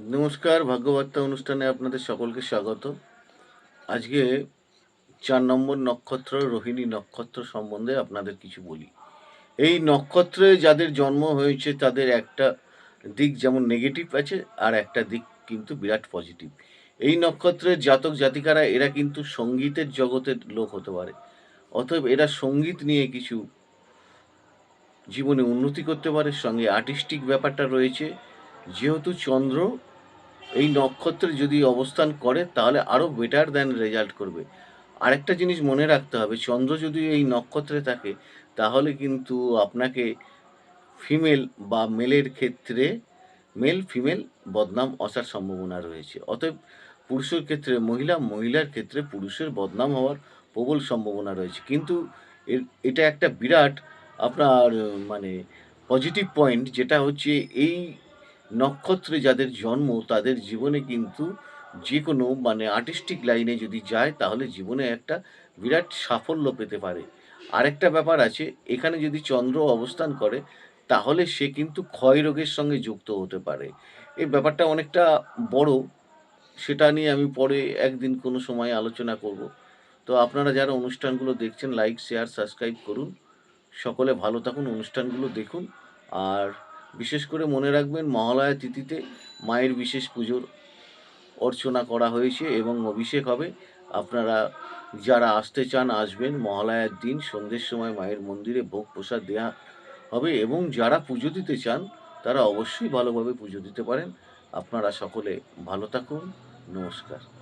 নমস্কার, ভাগ্যবার্তা অনুষ্ঠানে আপনাদের সকলকে স্বাগত। আজকে চার নম্বর নক্ষত্র, রোহিণী নক্ষত্র সম্বন্ধে আপনাদের কিছু বলি। এই নক্ষত্রে যাদের জন্ম হয়েছে, তাদের একটা দিক যেমন নেগেটিভ আছে, আর একটা দিক কিন্তু বিরাট পজিটিভ এই নক্ষত্রের জাতক জাতিকারা, এরা কিন্তু সঙ্গীতের জগতের লোক হতে পারে। অতএব এরা সংগীত নিয়ে কিছু জীবনে উন্নতি করতে পারে। সঙ্গে আর্টিস্টিক ব্যাপারটা রয়েছে। যেহেতু চন্দ্র এই নক্ষত্রে যদি অবস্থান করে, তাহলে আরও বেটার দ্যান রেজাল্ট করবে। আরেকটা জিনিস মনে রাখতে হবে, চন্দ্র যদি এই নক্ষত্রে থাকে, তাহলে কিন্তু আপনাকে ফিমেল বা মেলের ক্ষেত্রে মেল ফিমেল বদনাম আসার সম্ভাবনা রয়েছে। অতএব পুরুষের ক্ষেত্রে মহিলা, মহিলার ক্ষেত্রে পুরুষের বদনাম হওয়ার প্রবল সম্ভাবনা রয়েছে। কিন্তু এর- এটা একটা বিরাট আপনার মানে পজিটিভ পয়েন্ট যেটা হচ্ছে এই নক্ষত্রে যাদের জন্ম, তাদের জীবনে কিন্তু যে কোনো মানে আর্টিস্টিক লাইনে যদি যায়, তাহলে জীবনে একটা বিরাট সাফল্য পেতে পারে। আরেকটা ব্যাপার আছে, এখানে যদি চন্দ্র অবস্থান করে, তাহলে সে কিন্তু ক্ষয় রোগের সঙ্গে যুক্ত হতে পারে। এই ব্যাপারটা অনেকটা বড়, সেটা নিয়ে আমি পরে একদিন কোনো সময় আলোচনা করব। তো আপনারা যারা অনুষ্ঠানগুলো দেখছেন লাইক শেয়ার সাবস্ক্রাইব করুন। সকলে ভালো থাকুন, অনুষ্ঠানগুলো দেখুন। আর বিশেষ করে মনে রাখবেন মহালয়া তিথিতে মায়ের বিশেষ পুজোর অর্চনা করা হয়েছে এবং অভিষেক হবে। আপনারা যারা আসতে চান, আসবেন। মহালয়ার দিন সন্ধ্যের সময় মায়ের মন্দিরে ভোগ প্রসাদ দেওয়া হবে এবং যারা পুজো দিতে চান, তারা অবশ্যই ভালোভাবে পুজো দিতে পারেন। আপনারা সকলে ভালো থাকুন। নমস্কার।